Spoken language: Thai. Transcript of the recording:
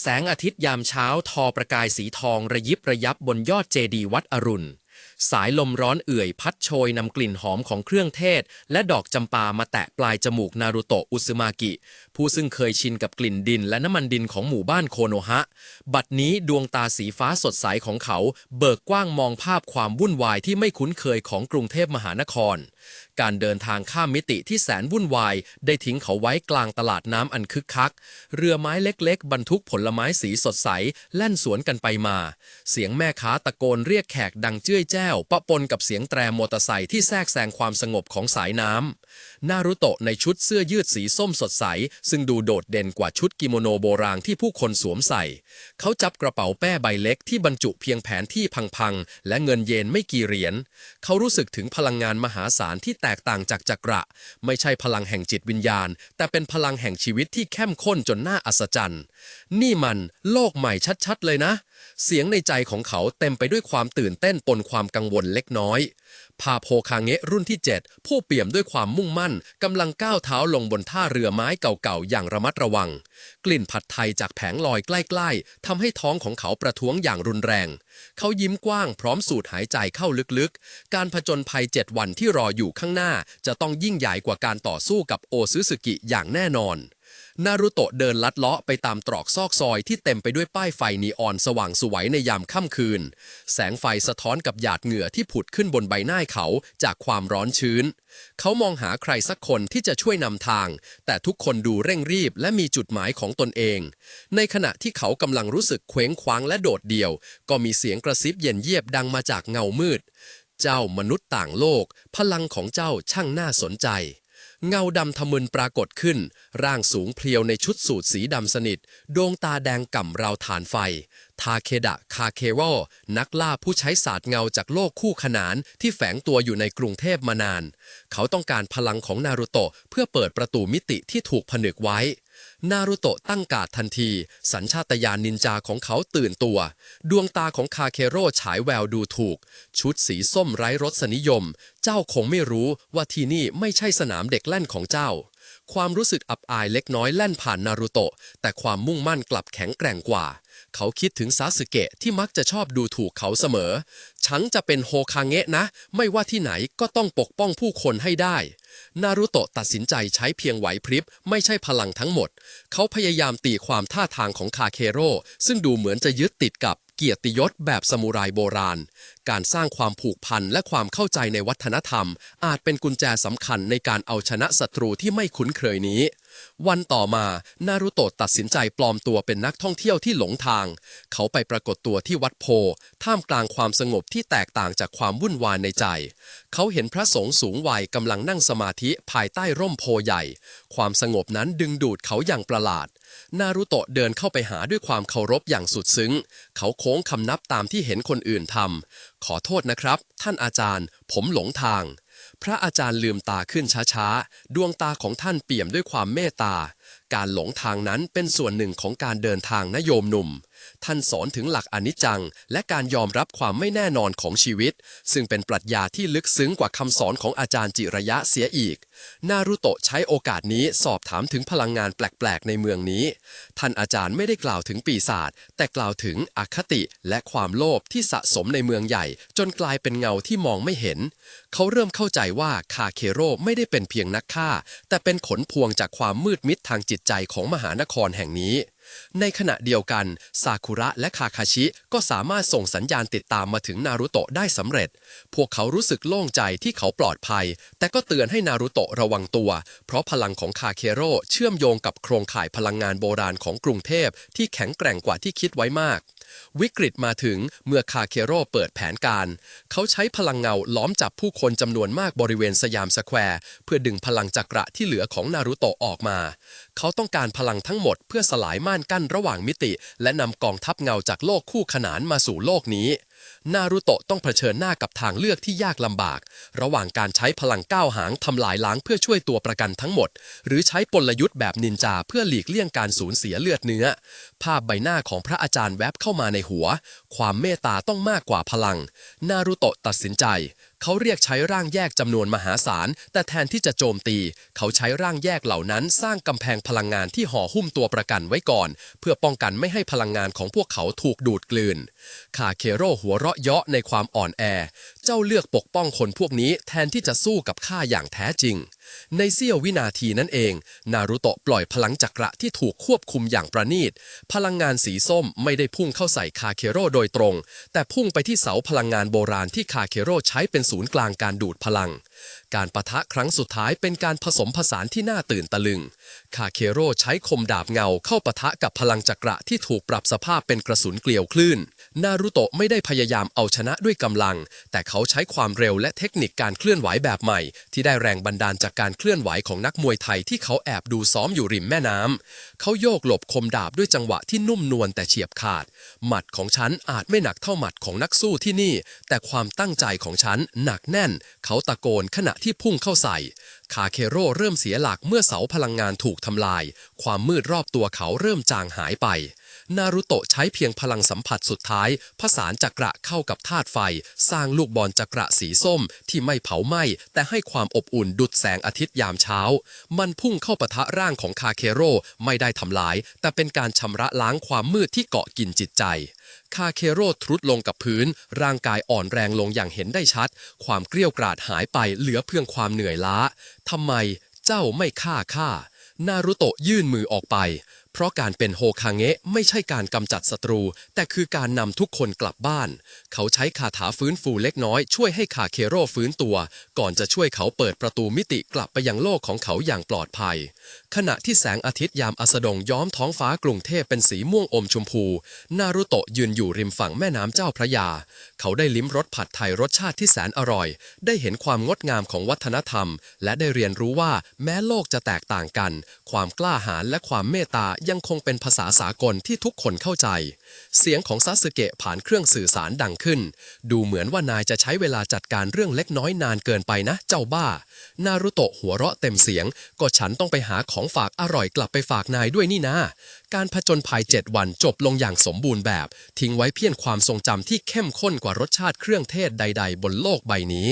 แสงอาทิตย์ยามเช้าทอประกายสีทองระยิบระยับบนยอดเจดีย์วัดอรุณ สายลมร้อนเอื่อยพัดโชยนำกลิ่นหอมของเครื่องเทศ และดอกจำปามาแตะปลายจมูกนารุโตะอุซึมากิ ผู้ซึ่งเคยชินกับกลิ่นดินและน้ำมันดินของหมู่บ้านโคโนฮะ บัดนี้ดวงตาสีฟ้าสดใสของเขา เบิกกว้างมองภาพความวุ่นวายที่ไม่คุ้นเคยของกรุงเทพมหานคร การเดินทางข้ามมิติที่แสนวุ่นวาย ได้ทิ้งเขาไว้กลางตลาดน้ำอันคึกคัก เรือไม้เล็กๆ บรรทุกผลไม้สีสดใส แล่นสวนกันไปมา เสียงแม่ค้าตะโกนเรียกแขกดังเจ้ยแจ้ว ปะปนกับเสียงแตรมอเตอร์ไซค์ที่แทรกแซงความสงบของสายน้ำ นารุโตะในชุดเสื้อยืดสีส้มสดใส ซึ่งดูโดดเด่นกว่าชุดกิโมโนโบราณที่ผู้คนสวมใส่ เขาจับกระเป๋าแป้ใบเล็กที่บรรจุเพียงแผนที่พังๆ และเงินเยนไม่กี่เหรียญ เขารู้สึกถึงพลังงานมหาศาลที่แตกต่างจากจักระ ไม่ใช่พลังแห่งจิตวิญญาณ แต่เป็นพลังแห่งชีวิตที่เข้มข้นจนน่าอัศจรรย์ นี่มันโลกใหม่ชัดๆเลยนะเสียงในใจของเขาเต็มไปด้วยความตื่นเต้นปนความกังวลเล็กน้อยพาโพคาเงะรุ่นที่ 7 ผู้เปี่ยมด้วยความมุ่งมั่นกำลังก้าวเท้าลงบนท่าเรือไม้เก่าๆ อย่างระมัดระวัง กลิ่นผัดไทยจากแผงลอยใกล้ๆทำให้ท้องของเขาประท้วงอย่างรุนแรง เขายิ้มกว้างพร้อมสูดหายใจเข้าลึกๆ การผจญภัย 7 วันที่รออยู่ข้างหน้า จะต้องยิ่งใหญ่กว่าการต่อสู้กับโอซึสึกิอย่างแน่นอน นารุโตะเดินลัดเลาะไปตามตรอกซอกซอยที่เต็มไปด้วยป้ายไฟนีออนสว่างสวยในยามค่ำคืน แสงไฟสะท้อนกับหยาดเหงื่อที่ผุดขึ้นบนใบหน้าเขาจากความร้อนชื้น เขามองหาใครสักคนที่จะช่วยนำทาง แต่ทุกคนดูเร่งรีบและมีจุดหมายของตนเอง ในขณะที่เขากำลังรู้สึกเคว้งคว้างและโดดเดี่ยว ก็มีเสียงกระซิบเย็นเยียบดังมาจากเงามืด เจ้ามนุษย์ต่างโลก พลังของเจ้าช่างน่าสนใจ เงาดำทะมึนปรากฏขึ้น ร่างสูงเพลียวในชุดสูทสีดำสนิท ดวงตาแดงก่ำราวฐานไฟ ทาเคดะคาเควอนักล่าผู้ใช้ศาสตร์เงาจากโลกคู่ขนานที่แฝงตัวอยู่ในกรุงเทพมานาน เขาต้องการพลังของนารุโตะเพื่อเปิดประตูมิติที่ถูกผนึกไว้ นารุโตะตั้งกาดทันที สัญชาตญาณนินจาของเขาตื่นตัว ดวงตาของคาเคโร่ฉายแววดูถูก ชุดสีส้มไร้รสนิยม เจ้าคงไม่รู้ว่าที่นี่ไม่ใช่สนามเด็กเล่นของเจ้า ความรู้สึกอับอายเล็กน้อยแล่นผ่านนารุโตะแต่ความมุ่งมั่นกลับแข็งแกร่งกว่า เขาคิดถึงซาสึเกะที่มักจะชอบดูถูกเขาเสมอ ฉันจะเป็นโฮคาเงะนะ ไม่ว่าที่ไหนก็ต้องปกป้องผู้คนให้ได้ นารุโตะตัดสินใจใช้เพียงไหวพริบไม่ใช่พลังทั้งหมด เขาพยายามตีความท่าทางของคาเคโร่ซึ่งดูเหมือนจะยึดติดกับเกียรติยศแบบสมุไรโบราณ การสร้างความผูกพันและความเข้าใจในวัฒนธรรม อาจเป็นกุญแจสำคัญในการเอาชนะศัตรูที่ไม่คุ้นเคยนี้ วันต่อมานารุโตะตัดสินใจปลอมตัวเป็นนักท่องเที่ยวที่หลงทาง เขาไปปรากฏตัวที่วัดโพ ท่ามกลางความสงบที่แตกต่างจากความวุ่นวายในใจ เขาเห็นพระสงฆ์สูงวัยกำลังนั่งสมาธิภายใต้ร่มโพใหญ่ ความสงบนั้นดึงดูดเขาอย่างประหลาด นารุโตะเดินเข้าไปหาด้วยความเคารพอย่างสุดซึ้ง เขาโค้งคำนับตามที่เห็นคนอื่นทำขอโทษนะครับ ท่านอาจารย์ ผมหลงทาง พระอาจารย์ลืมตาขึ้นช้าๆ ดวงตาของท่านเปี่ยมด้วยความเมตตา การหลงทางนั้นเป็นส่วนหนึ่งของการเดินทางนโยมหนุ่ม ท่านสอนถึงหลักอนิจจัง และการยอมรับความไม่แน่นอนของชีวิต ซึ่งเป็นปรัชญาที่ลึกซึ้งกว่าคำสอนของอาจารย์จิระยะเสียอีก นารุโตะใช้โอกาสนี้สอบถามถึงพลังงานแปลกๆ ในเมืองนี้ ท่านอาจารย์ไม่ได้กล่าวถึงปีศาจแต่กล่าวถึงอคติและความโลภที่สะสมในเมืองใหญ่ จนกลายเป็นเงาที่มองไม่เห็น เขาเริ่มเข้าใจว่าคาเคโรไม่ได้เป็นเพียงนักฆ่า แต่เป็นผลพวงจากความมืดมิดทางจิตใจของมหานครแห่งนี้ ในขณะเดียวกันซากุระและคาคาชิก็สามารถส่งสัญญาณติดตามมาถึงนารุโตะได้สำเร็จ พวกเขารู้สึกโล่งใจที่เขาปลอดภัย แต่ก็เตือนให้นารุโตะระวังตัว เพราะพลังของคาเคโร่เชื่อมโยงกับโครงข่ายพลังงานโบราณของกรุงเทพที่แข็งแกร่งกว่าที่คิดไว้มากวิกฤตมาถึงเมื่อคาเคโร่เปิดแผนการ เขาใช้พลังเงาล้อมจับผู้คนจำนวนมากบริเวณสยามสแควร์ เพื่อดึงพลังจักระที่เหลือของนารุโตะออกมา เขาต้องการพลังทั้งหมดเพื่อสลายมานกั้นระหว่างมิติ และนำกองทัพเงาจากโลกคู่ขนานมาสู่โลกนี้ นารุโตะต้องเผชิญหน้ากับทางเลือกที่ยากลำบาก ระหว่างการใช้พลังก้าวหางทำลายล้างเพื่อช่วยตัวประกันทั้งหมด หรือใช้กลยุทธ์แบบนินจาเพื่อหลีกเลี่ยงการสูญเสียเลือดเนื้อ ภาพใบหน้าของพระอาจารย์แวบเข้ามาในหัว ความเมตตาต้องมากกว่าพลัง นารุโตะตัดสินใจ เขาเรียกใช้ร่างแยกจำนวนมหาศาล แต่แทนที่จะโจมตี เขาใช้ร่างแยกเหล่านั้น สร้างกำแพงพลังงานที่ห่อหุ้มตัวประกันไว้ก่อน เพื่อป้องกันไม่ให้พลังงานของพวกเขาถูกดูดกลืน คาเคโร่หัวเราะเยาะในความอ่อนแอ เจ้าเลือกปกป้องคนพวกนี้แทนที่จะสู้กับข้าอย่างแท้จริง ในเสี้ยววินาทีนั่นเอง นารุโตะปล่อยพลังจักระที่ถูกควบคุมอย่างประณีต พลังงานสีส้มไม่ได้พุ่งเข้าใส่คาเคโรโดยตรง แต่พุ่งไปที่เสาพลังงานโบราณที่คาเคโรใช้เป็นศูนย์กลางการดูดพลังการปะทะครั้งสุดท้ายเป็นการผสมผสานที่น่าตื่นตะลึง คาเคโรใช้คมดาบเงาเข้าปะทะกับพลังจักระที่ถูกปรับสภาพเป็นกระสุนเกลียวคลื่น นารุโตะไม่ได้พยายามเอาชนะด้วยกำลัง แต่เขาใช้ความเร็วและเทคนิคการเคลื่อนไหวแบบใหม่ ที่ได้แรงบันดาลจากการเคลื่อนไหวของนักมวยไทยที่เขาแอบดูซ้อมอยู่ริมแม่น้ำเขาโยกหลบคมดาบด้วยจังหวะที่นุ่มนวลแต่เฉียบขาด หมัดของฉันอาจไม่หนักเท่าหมัดของนักสู้ที่นี่ แต่ความตั้งใจของฉันหนักแน่น เขาตะโกนขณะที่พุ่งเข้าใส่ คาเคโร่เริ่มเสียหลักเมื่อเสาพลังงานถูกทำลาย ความมืดรอบตัวเขาเริ่มจางหายไป นารุโตะใช้เพียงพลังสัมผัสสุดท้าย ผสานจักระเข้ากับธาตุไฟ สร้างลูกบอลจักระสีส้มที่ไม่เผาไหม้ แต่ให้ความอบอุ่นดุดแสงอาทิตย์ยามเช้า มันพุ่งเข้าปะทะร่างของคาเคโรไม่ได้ทำลาย แต่เป็นการชำระล้างความมืดที่เกาะกินจิตใจคาเคโรทรุดลงกับพื้น ร่างกายอ่อนแรงลงอย่างเห็นได้ชัด ความเกลี้ยวกราดหายไปเหลือเพียงความเหนื่อยล้าทำไมเจ้าไม่ฆ่าข้านารุโตะยื่นมือออกไป เพราะการเป็นโฮคาเงะไม่ใช่การกำจัดศัตรู แต่คือการนำทุกคนกลับบ้าน เขาใช้คาถาฟื้นฟูเล็กน้อยช่วยให้คาเคโร่ฟื้นตัว ก่อนจะช่วยเขาเปิดประตูมิติกลับไปยังโลกของเขาอย่างปลอดภัย ขณะที่แสงอาทิตย์ยามอัสดงย้อมท้องฟ้ากรุงเทพเป็นสีม่วงอมชมพู นารุโตะยืนอยู่ริมฝั่งแม่น้ำเจ้าพระยา เขาได้ลิ้มรสผัดไทยรสชาติที่แสนอร่อย ได้เห็นความงดงามของวัฒนธรรม และได้เรียนรู้ว่าแม้โลกจะแตกต่างกัน ความกล้าหาญและความเมตตายังคงเป็นภาษาสากลที่ทุกคนเข้าใจ เสียงของซาสึเกะผ่านเครื่องสื่อสารดังขึ้น ดูเหมือนว่านายจะใช้เวลาจัดการเรื่องเล็กน้อยนานเกินไปนะ เจ้าบ้า นารุโตะหัวเราะเต็มเสียง ก็ฉันต้องไปหาของฝากอร่อยกลับไปฝากนายด้วยนี่นะ การผจญภัยเจ็ดวันจบลงอย่างสมบูรณ์แบบ ทิ้งไว้เพียงความทรงจำที่เข้มข้นกว่ารสชาติเครื่องเทศใด ๆ บนโลกใบนี้